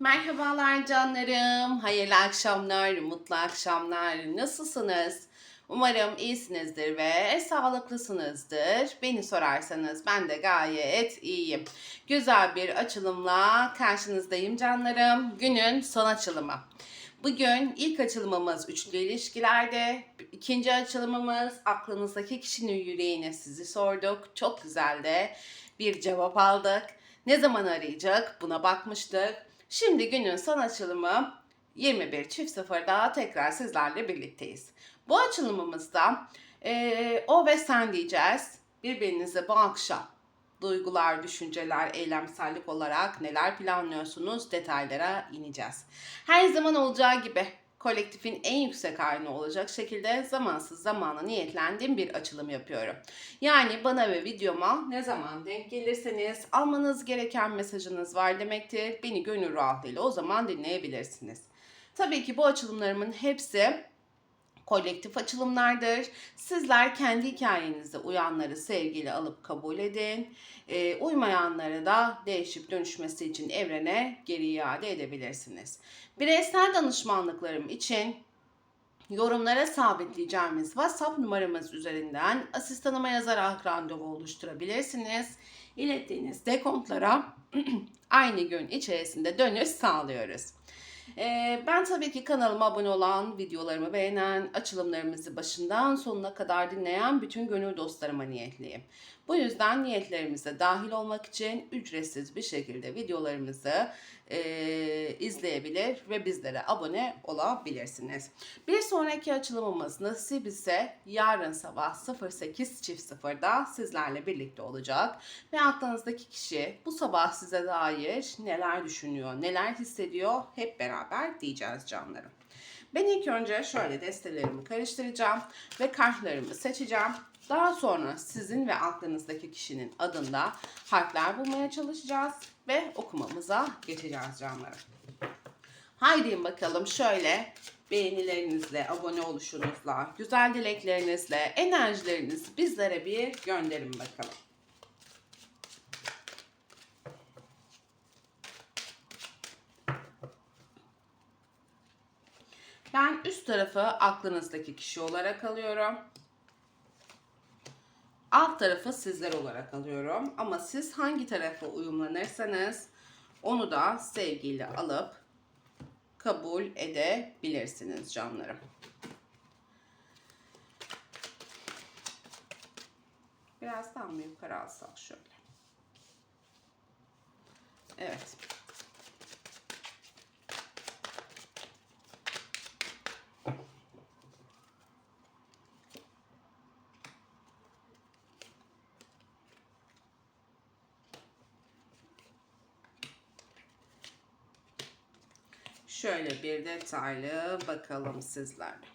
Merhabalar canlarım. Hayırlı akşamlar, mutlu akşamlar. Nasılsınız? Umarım iyisinizdir ve sağlıklısınızdır. Beni sorarsanız ben de gayet iyiyim. Güzel bir açılımla karşınızdayım canlarım. Günün son açılımı. Bugün ilk açılımımız üçlü ilişkilerde. İkinci açılımımız aklınızdaki kişinin yüreğine sizi sorduk. Çok güzel de bir cevap aldık. Ne zaman arayacak buna bakmıştık. Şimdi günün son açılımı 21 çift sıfırda tekrar sizlerle birlikteyiz. Bu açılımımızda eee, o ve sen diyeceğiz. Birbirinize bu akşam duygular, düşünceler, eylemsellik olarak neler planlıyorsunuz detaylara ineceğiz. Her zaman olacağı gibi kolektifin en yüksek halini olacak şekilde zamansız zamana niyetlendiğim bir açılım yapıyorum. Yani bana ve videoma ne zaman denk gelirseniz almanız gereken mesajınız var demektir. Beni gönül rahatlığıyla o zaman dinleyebilirsiniz. Tabii ki bu açılımlarımın hepsi kolektif açılımlardır. Sizler kendi hikayenizde uyanları sevgiyle alıp kabul edin. Ee, uymayanları da değişip dönüşmesi için evrene geri iade edebilirsiniz. Bireysel danışmanlıklarım için yorumlara sabitleyeceğimiz WhatsApp numaramız üzerinden asistanıma yazarak randevu oluşturabilirsiniz. İlettiğiniz dekontlara aynı gün içerisinde dönüş sağlıyoruz. Ee, ben tabii ki kanalıma abone olan, videolarımı beğenen, açılımlarımızı başından sonuna kadar dinleyen bütün gönül dostlarıma niyetliyim. Bu yüzden niyetlerimize dahil olmak için ücretsiz bir şekilde videolarımızı e, izleyebilir ve bizlere abone olabilirsiniz. Bir sonraki açılımımız nasip ise yarın sabah 08.00'da sizlerle birlikte olacak. Ve aklınızdaki kişi bu sabah size dair neler düşünüyor, neler hissediyor hep beraber diyeceğiz canlarım. Ben ilk önce şöyle destelerimi karıştıracağım ve kartlarımı seçeceğim. Daha sonra sizin ve aklınızdaki kişinin adında harfler bulmaya çalışacağız ve okumamıza geçeceğiz canlarım. Haydi bakalım şöyle beğenilerinizle, abone oluşunuzla, güzel dileklerinizle, enerjilerinizi bizlere bir gönderin bakalım. Ben üst tarafı aklınızdaki kişi olarak alıyorum. Alt tarafı sizler olarak alıyorum. Ama siz hangi tarafa uyumlanırsanız onu da sevgiyle alıp kabul edebilirsiniz canlarım. Biraz daha mı yukarı alsak şöyle. Evet. Şöyle bir detaylı bakalım sizlerle.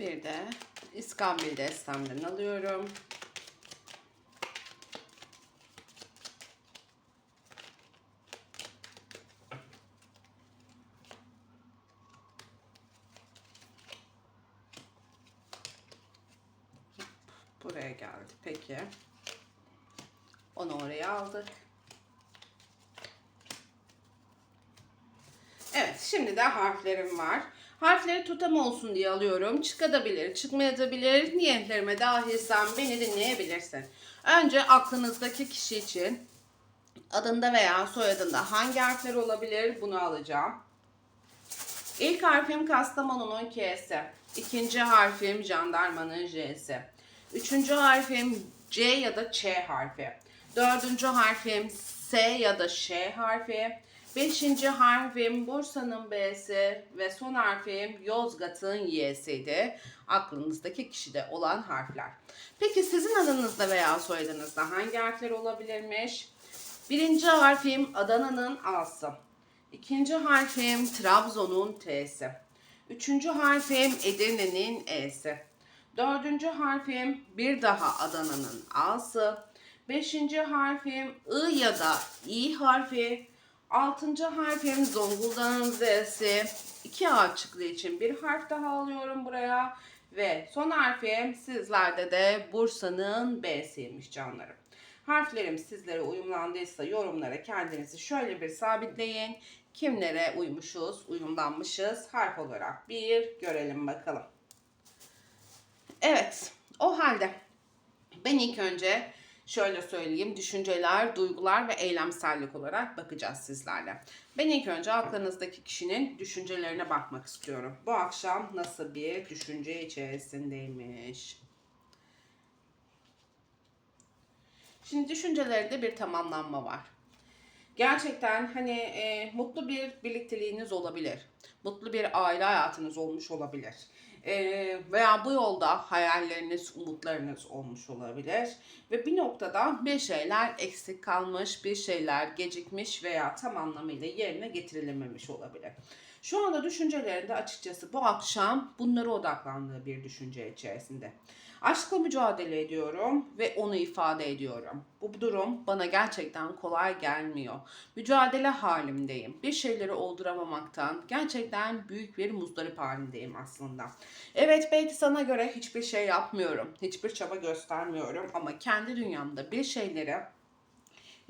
Bir de iskambil destemden alıyorum. Buraya geldi. Peki. Onu oraya aldık. Evet, şimdi de harflerim var. Harfleri tutam olsun diye alıyorum. Çıkabilir, çıkmayabilir. Niyetlerime dahilsen beni dinleyebilirsin. Önce aklınızdaki kişi için adında veya soyadında hangi harfler olabilir bunu alacağım. İlk harfim Kastamonu'nun K'si. İkinci harfim jandarmanın J'si. Üçüncü harfim C ya da Ç harfi. Dördüncü harfim S ya da Ş harfi. Beşinci harfim Bursa'nın B'si ve son harfim Yozgat'ın Y'siydi. Aklınızdaki kişide olan harfler. Peki sizin adınızda veya soyadınızda hangi harfler olabilirmiş? Birinci harfim Adana'nın A'sı. İkinci harfim Trabzon'un T'si. Üçüncü harfim Edirne'nin E'si. Dördüncü harfim bir daha Adana'nın A'sı. Beşinci harfim I ya da İ harfi. Altıncı harfim Zonguldak'ın Z'si. İki A çıktığı için bir harf daha alıyorum buraya. Ve son harfim sizlerde de Bursa'nın B'siymiş canlarım. Harflerim sizlere uyumlandıysa yorumlara kendinizi şöyle bir sabitleyin. Kimlere uymuşuz, uyumlanmışız harf olarak bir görelim bakalım. Evet, o halde ben ilk önce şöyle söyleyeyim. Düşünceler, duygular ve eylemsellik olarak bakacağız sizlerle. Ben ilk önce aklınızdaki kişinin düşüncelerine bakmak istiyorum. Bu akşam nasıl bir düşünce içerisindeymiş? Şimdi düşüncelerinde bir tamamlanma var. Gerçekten hani e, mutlu bir birlikteliğiniz olabilir. Mutlu bir aile hayatınız olmuş olabilir. E, veya bu yolda hayalleriniz, umutlarınız olmuş olabilir. Ve bir noktada bir şeyler eksik kalmış, bir şeyler gecikmiş veya tam anlamıyla yerine getirilememiş olabilir. Şu anda düşüncelerinde açıkçası bu akşam bunlara odaklandığı bir düşünce içerisinde. Aşkla mücadele ediyorum ve onu ifade ediyorum. Bu durum bana gerçekten kolay gelmiyor. Mücadele halimdeyim. Bir şeyleri olduramamaktan gerçekten büyük bir muzdarip halindeyim aslında. Evet belki sana göre hiçbir şey yapmıyorum. Hiçbir çaba göstermiyorum ama kendi dünyamda bir şeyleri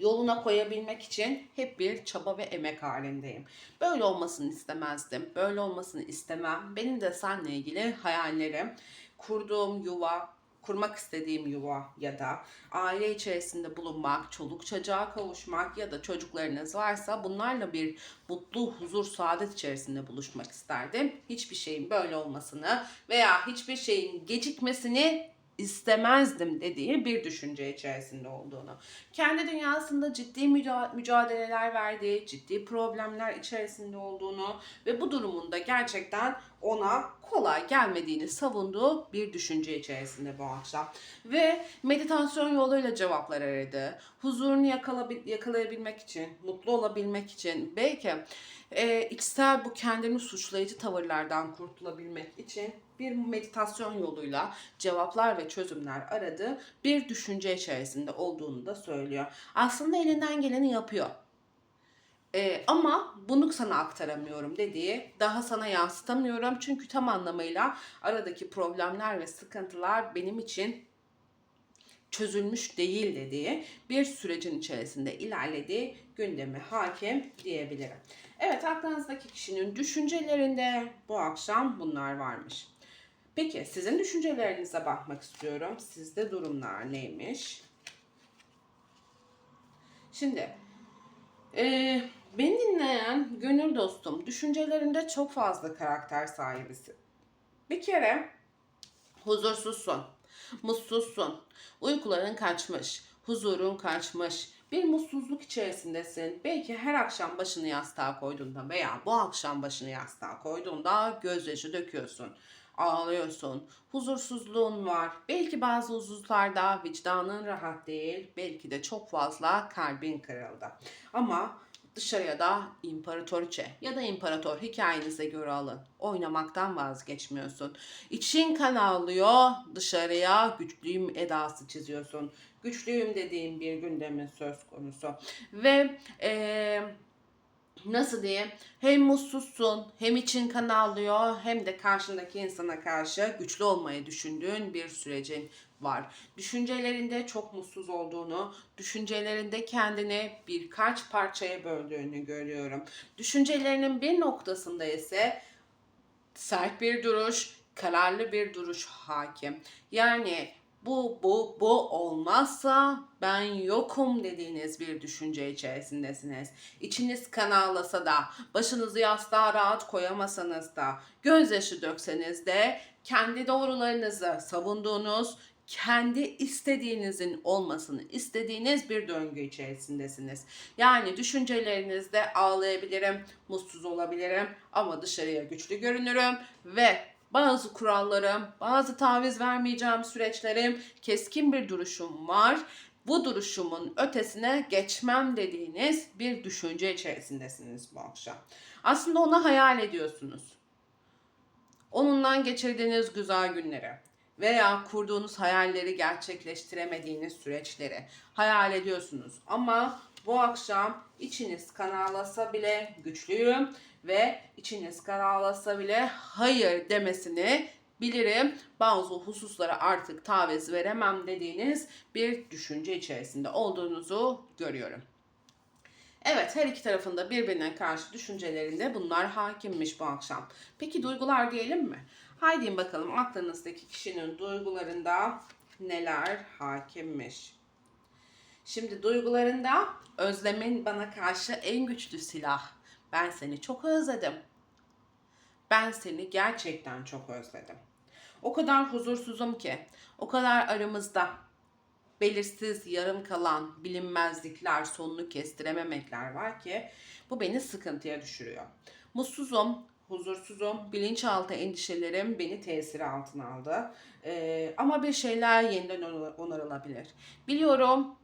yoluna koyabilmek için hep bir çaba ve emek halindeyim. Böyle olmasını istemezdim. Böyle olmasını istemem. Benim de seninle ilgili hayallerim, kurduğum yuva, kurmak istediğim yuva ya da aile içerisinde bulunmak, çoluk çocuğa kavuşmak ya da çocuklarınız varsa bunlarla bir mutlu, huzur, saadet içerisinde buluşmak isterdim. Hiçbir şeyin böyle olmasını veya hiçbir şeyin gecikmesini istemezdim dediği bir düşünce içerisinde olduğunu. Kendi dünyasında ciddi müca- mücadeleler verdiği, ciddi problemler içerisinde olduğunu ve bu durumunda gerçekten ona kolay gelmediğini savunduğu bir düşünce içerisinde bu akşam. Ve meditasyon yoluyla cevaplar aradı. Huzurunu yakalayabilmek için, mutlu olabilmek için, belki e, içsel bu kendini suçlayıcı tavırlardan kurtulabilmek için bir meditasyon yoluyla cevaplar ve çözümler aradığı bir düşünce içerisinde olduğunu da söylüyor. Aslında elinden geleni yapıyor. Ee, ama bunu sana aktaramıyorum dediği, daha sana yansıtamıyorum çünkü tam anlamıyla aradaki problemler ve sıkıntılar benim için çözülmüş değil dediği bir sürecin içerisinde ilerlediği gündeme hakim diyebilirim. Evet aklınızdaki kişinin düşüncelerinde bu akşam bunlar varmış. Peki sizin düşüncelerinize bakmak istiyorum. Sizde durumlar neymiş? Şimdi e, beni dinleyen gönül dostum düşüncelerinde çok fazla karakter sahibisin. Bir kere huzursuzsun, mutsuzsun, uykuların kaçmış, huzurun kaçmış, bir mutsuzluk içerisindesin. Belki her akşam başını yastığa koyduğunda veya bu akşam başını yastığa koyduğunda gözyaşı döküyorsun. Ağlıyorsun. Huzursuzluğun var. Belki bazı hususlarda vicdanın rahat değil. Belki de çok fazla kalbin kırıldı. Ama dışarıya da imparatoriçe ya da imparator hikayenize göre alın. Oynamaktan vazgeçmiyorsun. İçin kan ağlıyor, dışarıya güçlüyüm edası çiziyorsun. Güçlüyüm dediğim bir gündemin söz konusu. Ve eee nasıl diyeyim hem mutsuzsun hem için kan ağlıyor hem de karşındaki insana karşı güçlü olmayı düşündüğün bir sürecin var. Düşüncelerinde çok mutsuz olduğunu, düşüncelerinde kendini birkaç parçaya böldüğünü görüyorum. Düşüncelerinin bir noktasında ise sert bir duruş, kararlı bir duruş hakim. Yani bu bu bu olmazsa ben yokum dediğiniz bir düşünce içerisindesiniz. İçiniz kan ağlasa da, başınızı yastığa rahat koyamasanız da, gözyaşı dökseniz de kendi doğrularınızı savunduğunuz, kendi istediğinizin olmasını istediğiniz bir döngü içerisindesiniz. Yani düşüncelerinizde ağlayabilirim, mutsuz olabilirim ama dışarıya güçlü görünürüm ve bazı kurallarım, bazı taviz vermeyeceğim süreçlerim, keskin bir duruşum var. bu duruşumun ötesine geçmem dediğiniz bir düşünce içerisindesiniz bu akşam. Aslında onu hayal ediyorsunuz. Onunla geçirdiğiniz güzel günleri veya kurduğunuz hayalleri gerçekleştiremediğiniz süreçleri hayal ediyorsunuz. Ama bu akşam içiniz kanalasa bile güçlüyüm ve içiniz kanalasa bile hayır demesini bilirim. Bazı hususlara artık taviz veremem dediğiniz bir düşünce içerisinde olduğunuzu görüyorum. Evet her iki tarafında birbirine karşı düşüncelerinde bunlar hakimmiş bu akşam. Peki duygular diyelim mi? Haydi bakalım aklınızdaki kişinin duygularında neler hakimmiş? Şimdi duygularında özlemin bana karşı en güçlü silah. Ben seni çok özledim. Ben seni gerçekten çok özledim. O kadar huzursuzum ki, o kadar aramızda belirsiz, yarım kalan bilinmezlikler, sonunu kestirememekler var ki bu beni sıkıntıya düşürüyor. Mutsuzum, huzursuzum, bilinçaltı endişelerim beni tesiri altına aldı. Ee, ama bir şeyler yeniden onarılabilir. Biliyorum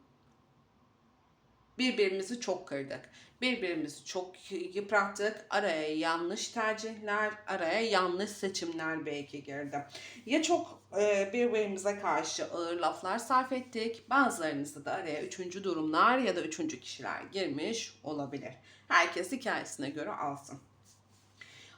birbirimizi çok kırdık. Birbirimizi çok yıprattık. Araya yanlış tercihler, araya yanlış seçimler belki girdi. Ya çok e, birbirimize karşı ağır laflar sarf ettik. Bazılarınızda da araya üçüncü durumlar ya da üçüncü kişiler girmiş olabilir. Herkes hikayesine göre alsın.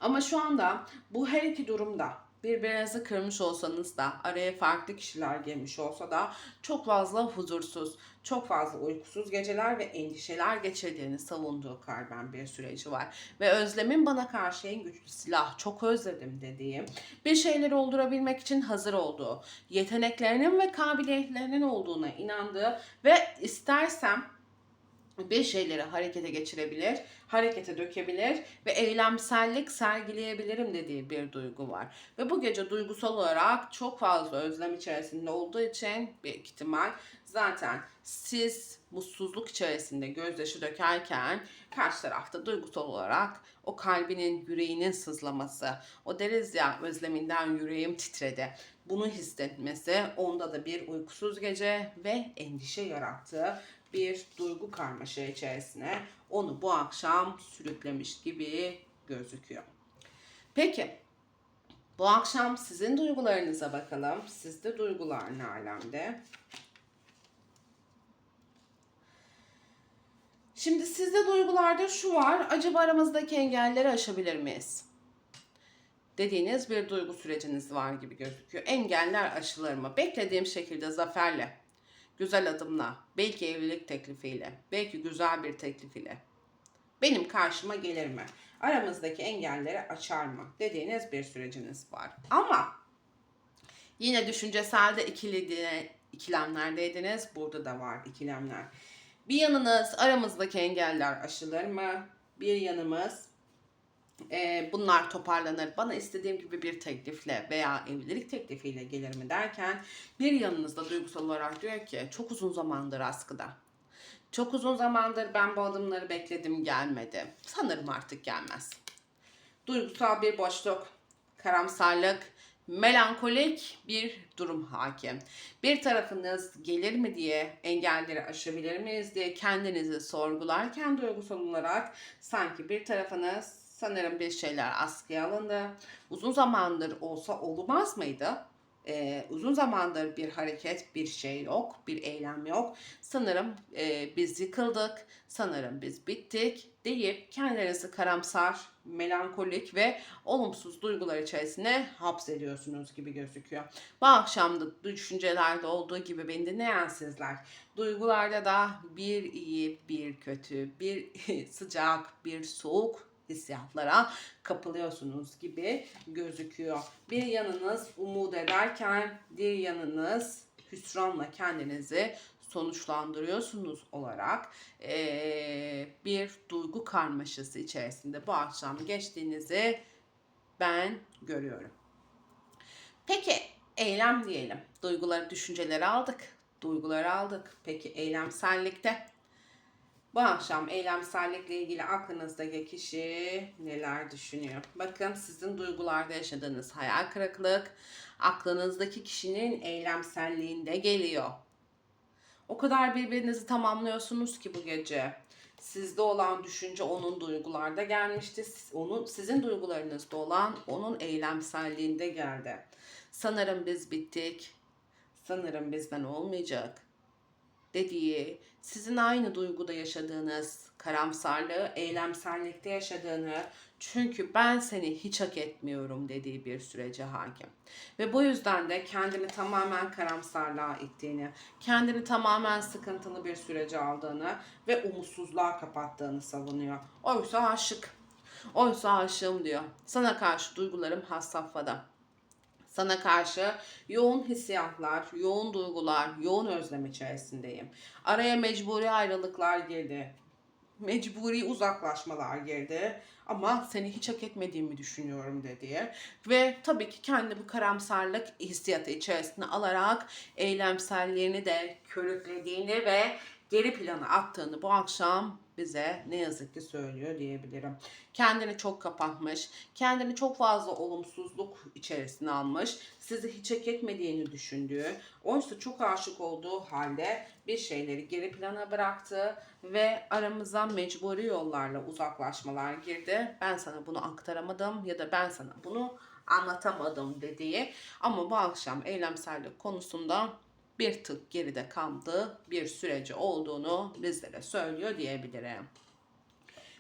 Ama şu anda bu her iki durumda birbirinizi kırmış olsanız da araya farklı kişiler girmiş olsa da çok fazla huzursuz, çok fazla uykusuz geceler ve endişeler geçirdiğini savunduğu karben bir süreci var. Ve özlemin bana karşı en güçlü silah, çok özledim dediğim, bir şeyleri oldurabilmek için hazır olduğu, yeteneklerinin ve kabiliyetlerinin olduğuna inandığı ve istersem bir şeyleri harekete geçirebilir, harekete dökebilir ve eylemsellik sergileyebilirim dediği bir duygu var. Ve bu gece duygusal olarak çok fazla özlem içerisinde olduğu için bir ihtimal zaten siz mutsuzluk içerisinde gözyaşı dökerken karşı tarafta duygusal olarak o kalbinin, yüreğinin sızlaması, o deriz ya özleminden yüreğim titredi. Bunu hissetmesi onda da bir uykusuz gece ve endişe yarattığı bir duygu karmaşa içerisine onu bu akşam sürüklemiş gibi gözüküyor. Peki bu akşam sizin duygularınıza bakalım. Sizde duygular ne alemde? Şimdi sizde duygularda şu var. Acaba aramızdaki engelleri aşabilir miyiz? Dediğiniz bir duygu süreciniz var gibi gözüküyor. Engeller aşılır mı? Beklediğim şekilde zaferle güzel adımla, belki evlilik teklifiyle, belki güzel bir teklif ile benim karşıma gelir mi? Aramızdaki engelleri açar mı? Dediğiniz bir süreciniz var. Ama yine düşünceselde ikili ikilemlerdeydiniz. Burada da var ikilemler. Bir yanınız aramızdaki engeller aşılır mı? Bir yanımız e, bunlar toparlanır. Bana istediğim gibi bir teklifle veya evlilik teklifiyle gelir mi derken bir yanınızda duygusal olarak diyor ki çok uzun zamandır askıda. Çok uzun zamandır ben bu adımları bekledim gelmedi. Sanırım artık gelmez. Duygusal bir boşluk, karamsarlık, melankolik bir durum hakim. Bir tarafınız gelir mi diye engelleri aşabilir miyiz diye kendinizi sorgularken duygusal olarak sanki bir tarafınız Sanırım bir şeyler askıya alındı. Uzun zamandır olsa olmaz mıydı? Ee, uzun zamandır bir hareket, bir şey yok, bir eylem yok. Sanırım e, biz yıkıldık, sanırım biz bittik deyip kendilerinizi karamsar, melankolik ve olumsuz duygular içerisine hapsediyorsunuz gibi gözüküyor. Bu akşam da düşüncelerde olduğu gibi beni dinleyen sizler, duygularda da bir iyi, bir kötü, bir sıcak, bir soğuk hissiyatlara kapılıyorsunuz gibi gözüküyor. Bir yanınız umut ederken diğer yanınız hüsranla kendinizi sonuçlandırıyorsunuz olarak ee, bir duygu karmaşası içerisinde bu akşam geçtiğinizi ben görüyorum. Peki eylem diyelim. Duyguları, düşünceleri aldık. Duyguları aldık. Peki eylemsellikte bu akşam eylemsellikle ilgili aklınızdaki kişi neler düşünüyor? Bakın sizin duygularda yaşadığınız hayal kırıklık aklınızdaki kişinin eylemselliğinde geliyor. O kadar birbirinizi tamamlıyorsunuz ki bu gece. Sizde olan düşünce onun duygularda gelmişti. Onun sizin duygularınızda olan onun eylemselliğinde geldi. Sanırım biz bittik. Sanırım bizden olmayacak dediği, sizin aynı duyguda yaşadığınız karamsarlığı, eylemsellikte yaşadığını, çünkü ben seni hiç hak etmiyorum dediği bir sürece hakim. Ve bu yüzden de kendini tamamen karamsarlığa ittiğini, kendini tamamen sıkıntılı bir sürece aldığını ve umutsuzluğa kapattığını savunuyor. Oysa aşık. Oysa aşığım diyor. Sana karşı duygularım has safhada sana karşı yoğun hissiyatlar, yoğun duygular, yoğun özlem içerisindeyim. Araya mecburi ayrılıklar girdi. Mecburi uzaklaşmalar girdi. Ama seni hiç hak etmediğimi düşünüyorum dedi. Ve tabii ki kendi bu karamsarlık hissiyatı içerisine alarak eylemselliğini de körüklediğini ve geri plana attığını bu akşam bize ne yazık ki söylüyor diyebilirim. Kendini çok kapatmış, kendini çok fazla olumsuzluk içerisine almış, sizi hiç hak etmediğini düşündüğü, oysa çok aşık olduğu halde bir şeyleri geri plana bıraktı ve aramıza mecburi yollarla uzaklaşmalar girdi. Ben sana bunu aktaramadım ya da ben sana bunu anlatamadım dediği ama bu akşam eylemsellik konusunda bir tık geride kaldığı bir süreci olduğunu bizlere söylüyor diyebilirim.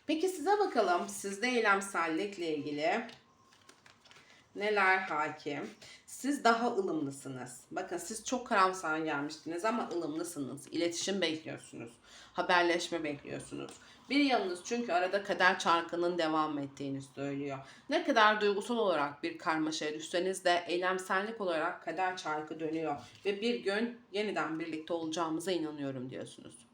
Peki size bakalım sizde eylemsellikle ilgili neler hakim? Siz daha ılımlısınız. Bakın siz çok karamsar gelmiştiniz ama ılımlısınız. İletişim bekliyorsunuz. Haberleşme bekliyorsunuz. Bir yanınız çünkü arada kader çarkının devam ettiğini söylüyor. Ne kadar duygusal olarak bir karmaşaya düşseniz de eylemsellik olarak kader çarkı dönüyor. Ve bir gün yeniden birlikte olacağımıza inanıyorum diyorsunuz.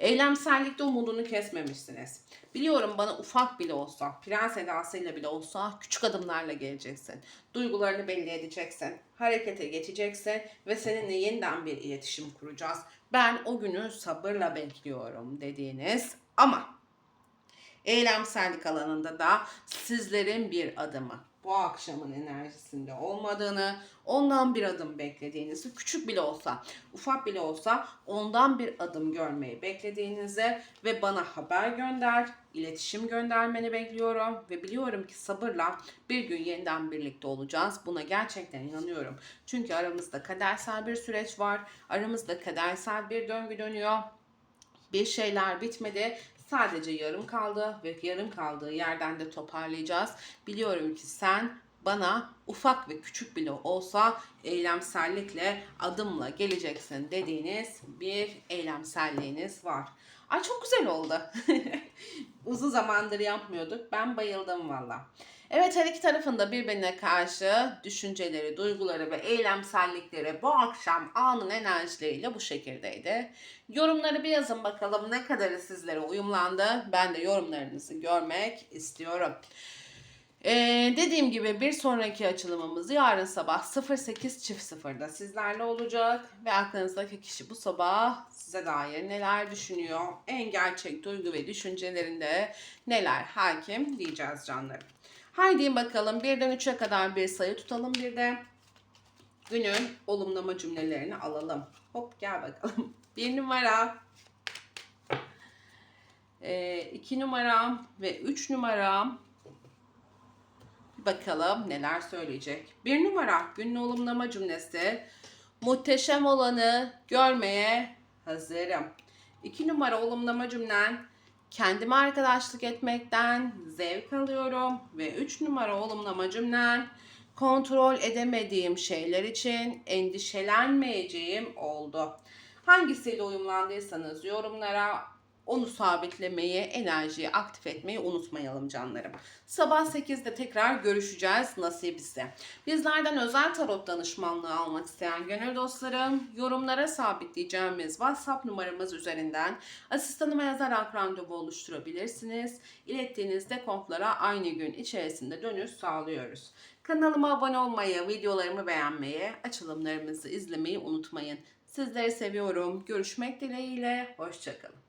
Eylemsellikte umudunu kesmemişsiniz. Biliyorum bana ufak bile olsa, prens edasıyla bile olsa küçük adımlarla geleceksin. Duygularını belli edeceksin. Harekete geçeceksin ve seninle yeniden bir iletişim kuracağız. Ben o günü sabırla bekliyorum dediğiniz ama eylemsellik alanında da sizlerin bir adımı bu akşamın enerjisinde olmadığını, ondan bir adım beklediğinizi, küçük bile olsa, ufak bile olsa ondan bir adım görmeyi beklediğinizi ve bana haber gönder, iletişim göndermeni bekliyorum ve biliyorum ki sabırla bir gün yeniden birlikte olacağız. Buna gerçekten inanıyorum. Çünkü aramızda kadersel bir süreç var. Aramızda kadersel bir döngü dönüyor. Bir şeyler bitmedi. Sadece yarım kaldı ve yarım kaldığı yerden de toparlayacağız. Biliyorum ki sen bana ufak ve küçük bile olsa eylemsellikle adımla geleceksin dediğiniz bir eylemselliğiniz var. Ay çok güzel oldu. Uzun zamandır yapmıyorduk. Ben bayıldım valla. Evet her iki tarafında birbirine karşı düşünceleri, duyguları ve eylemsellikleri bu akşam anın enerjileriyle bu şekildeydi. Yorumları bir yazın bakalım ne kadarı sizlere uyumlandı. Ben de yorumlarınızı görmek istiyorum. Ee, dediğim gibi bir sonraki açılımımız yarın sabah 08.00'da sizlerle olacak ve aklınızdaki kişi bu sabah size dair neler düşünüyor, en gerçek duygu ve düşüncelerinde neler hakim diyeceğiz canlarım. Haydi bakalım birden 3'e kadar bir sayı tutalım bir de günün olumlama cümlelerini alalım. Hop gel bakalım. Bir numara, e, iki numaram ve üç numaram Bakalım neler söyleyecek. Bir numara günün olumlama cümlesi. Muhteşem olanı görmeye hazırım. İki numara olumlama cümlen. Kendime arkadaşlık etmekten zevk alıyorum. Ve üç numara olumlama cümlen. Kontrol edemediğim şeyler için endişelenmeyeceğim oldu. Hangisiyle uyumlandıysanız yorumlara onu sabitlemeyi, enerjiyi aktif etmeyi unutmayalım canlarım. Sabah 8'de tekrar görüşeceğiz nasip ise. Bizlerden özel tarot danışmanlığı almak isteyen gönül dostlarım yorumlara sabitleyeceğimiz WhatsApp numaramız üzerinden asistanıma yazarak randevu oluşturabilirsiniz. İlettiğiniz dekontlara aynı gün içerisinde dönüş sağlıyoruz. Kanalıma abone olmayı, videolarımı beğenmeyi, açılımlarımızı izlemeyi unutmayın. Sizleri seviyorum. Görüşmek dileğiyle. Hoşçakalın.